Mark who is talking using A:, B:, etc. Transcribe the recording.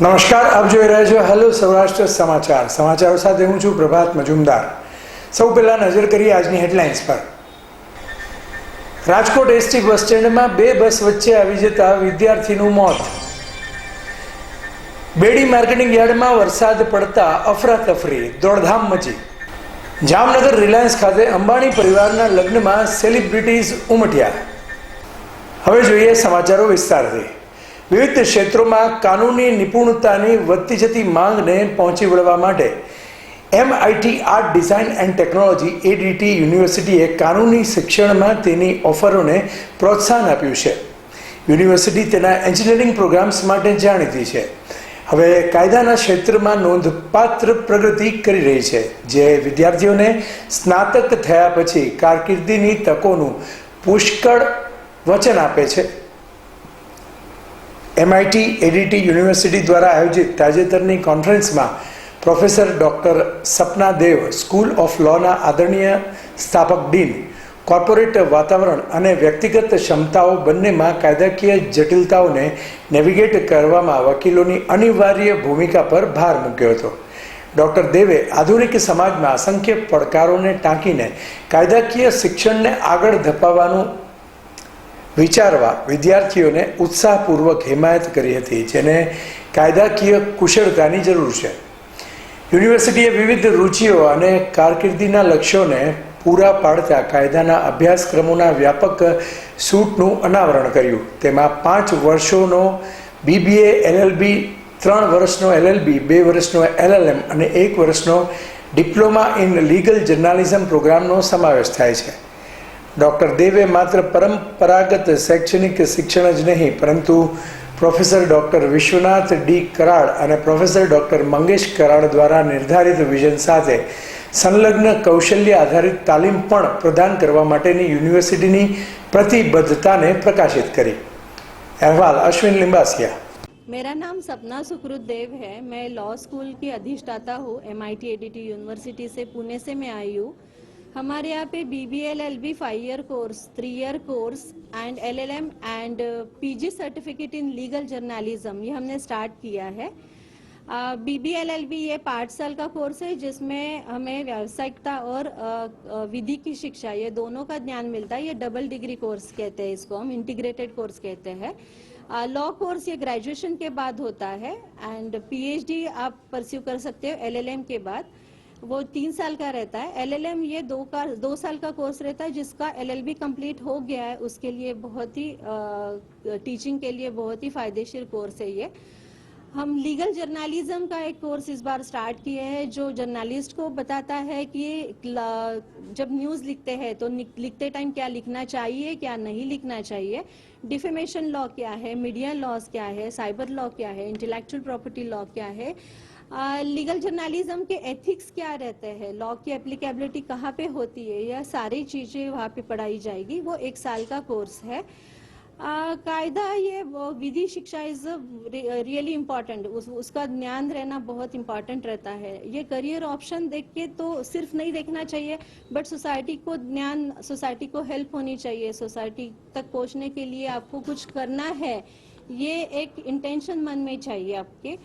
A: નમસ્કાર, આપ જોઈ રહ્યા છો હેલો સૌરાષ્ટ્ર સમાચાર. સમાચારો સાથે હું છું પ્રભાત મજુમદાર. સૌ પહેલા નજર કરીએ આજની હેડલાઇન્સ પર. રાજકોટ એસટી બસ સ્ટેન્ડમાં બે બસ વચ્ચે આવી જતા વિદ્યાર્થીનું મોત. બેડી માર્કેટિંગ યાર્ડમાં વરસાદ પડતા અફરાતફરી, દોડધામ મચી. જામનગર રિલાયન્સ ખાતે અંબાણી પરિવારના લગ્નમાં સેલિબ્રિટીઝ ઉમટ્યા. હવે જોઈએ સમાચારો વિસ્તારથી. વિવિધ ક્ષેત્રોમાં કાનૂની નિપુણતાની વધતી જતી માંગને પહોંચી વળવા માટે MIT art design and technology ADT યુનિવર્સિટીએ કાનૂની શિક્ષણમાં તેની ઓફરોને પ્રોત્સાહન આપ્યું છે. યુનિવર્સિટી તેના એન્જિનિયરિંગ પ્રોગ્રામ્સ માટે જાણીતી છે. હવે કાયદાના ક્ષેત્રમાં નોંધપાત્ર પ્રગતિ કરી રહી છે, જે વિદ્યાર્થીઓને સ્નાતક થયા પછી કારકિર્દીની તકોનું પુષ્કળ વચન આપે છે. એમઆઈટી એડીટી યુનિવર્સિટી દ્વારા આયોજિત તાજેતરની કોન્ફરન્સમાં professor doctor Sapna Dev school of લોના આદરણીય સ્થાપક ડીન કોર્પોરેટ વાતાવરણ અને વ્યક્તિગત ક્ષમતાઓ બંનેમાં કાયદાકીય જટિલતાઓને નેવિગેટ કરવામાં વકીલોની અનિવાર્ય ભૂમિકા પર ભાર મૂક્યો હતો. ડૉક્ટર દેવે આધુનિક સમાજમાં અસંખ્ય પડકારોને ટાંકીને કાયદાકીય શિક્ષણને આગળ ધપાવવાનું વિચારવા વિદ્યાર્થીઓને ઉત્સાહપૂર્વક હિમાયત કરી હતી, જેને કાયદાકીય કુશળતાની જરૂર છે. યુનિવર્સિટીએ વિવિધ રુચિઓ અને કારકિર્દીના લક્ષ્યોને પૂરા પાડતા કાયદાના અભ્યાસક્રમોના વ્યાપક સૂટનું અનાવરણ કર્યું. તેમાં પાંચ વર્ષોનો બીબીએ, એલએલબી, ત્રણ વર્ષનો એલએલબી, બે વર્ષનો એલએલએમ અને એક વર્ષનો ડિપ્લોમા ઇન લીગલ જર્નાલિઝમ પ્રોગ્રામનો સમાવેશ થાય છે. ડૉક્ટર દેવે માત્ર પરંપરાગત શૈક્ષણિક શિક્ષણ જ નહીં પરંતુ professor doctor Vishwanath D Karad અને પ્રોફેસર ડૉક્ટર મંગેશ કરાડ દ્વારા નિર્ધારિત વિઝન સાથે સંલગ્ન કૌશલ્ય આધારિત તાલીમ પણ પ્રદાન કરવા માટેની યુનિવર્સિટીની પ્રતિબદ્ધતાને પ્રકાશિત કરી અહેવાલ અશ્વિન લિંબાસિયા
B: मेरा नाम सपना सुकृत देव है मैं लॉ स्कूल की अधिष्ठाता हूँ M I T ADT university से पुणे से मैं आई हूँ हमारे यहाँ पे B B L L B five year course three year course and L L M and P G certificate in legal journalism ये हमने स्टार्ट किया है। B B L L B ये पाँच साल का कोर्स है जिसमें हमें व्यावसायिकता और विधि की शिक्षा, ये दोनों का ज्ञान मिलता है। ये डबल डिग्री कोर्स कहते हैं इसको, हम इंटीग्रेटेड कोर्स कहते हैं। लॉ कोर्स ये ग्रेजुएशन के बाद होता है एंड पीएचडी आप परस्यू कर सकते हो एलएलएम के बाद। वो तीन साल का रहता है। एलएलएम ये दो का, दो साल का कोर्स रहता है, जिसका एलएलबी कंप्लीट हो गया है, उसके लिए बहुत ही टीचिंग के लिए बहुत ही फायदेशीर कोर्स है ये। हम लीगल जर्नलिज्म का एक कोर्स इस बार स्टार्ट किए हैं, जो जर्नलिस्ट को बताता है कि जब न्यूज़ लिखते हैं तो लिखते टाइम क्या लिखना चाहिए, क्या नहीं लिखना चाहिए, डिफेमेशन लॉ क्या है, मीडिया लॉज क्या है, साइबर लॉ क्या है, इंटेलेक्चुअल प्रॉपर्टी लॉ क्या है लीगल जर्नलिज्म के एथिक्स क्या रहते हैं? लॉ की एप्लीकेबिलिटी कहाँ पे होती है? यह सारी चीज़ें वहाँ पे पढ़ाई जाएगी। वो एक साल का कोर्स है। आ, कायदा ये विधि शिक्षा इज़ रियली इंपॉर्टेंट उस, उसका ज्ञान रहना बहुत इंपॉर्टेंट रहता है। ये करियर ऑप्शन देख के तो सिर्फ़ नहीं देखना चाहिए बट सोसाइटी को ज्ञान सोसाइटी को हेल्प होनी चाहिए। सोसाइटी तक पहुँचने के लिए आपको कुछ करना है ये एक इंटेंशन मन में चाहिए आपके।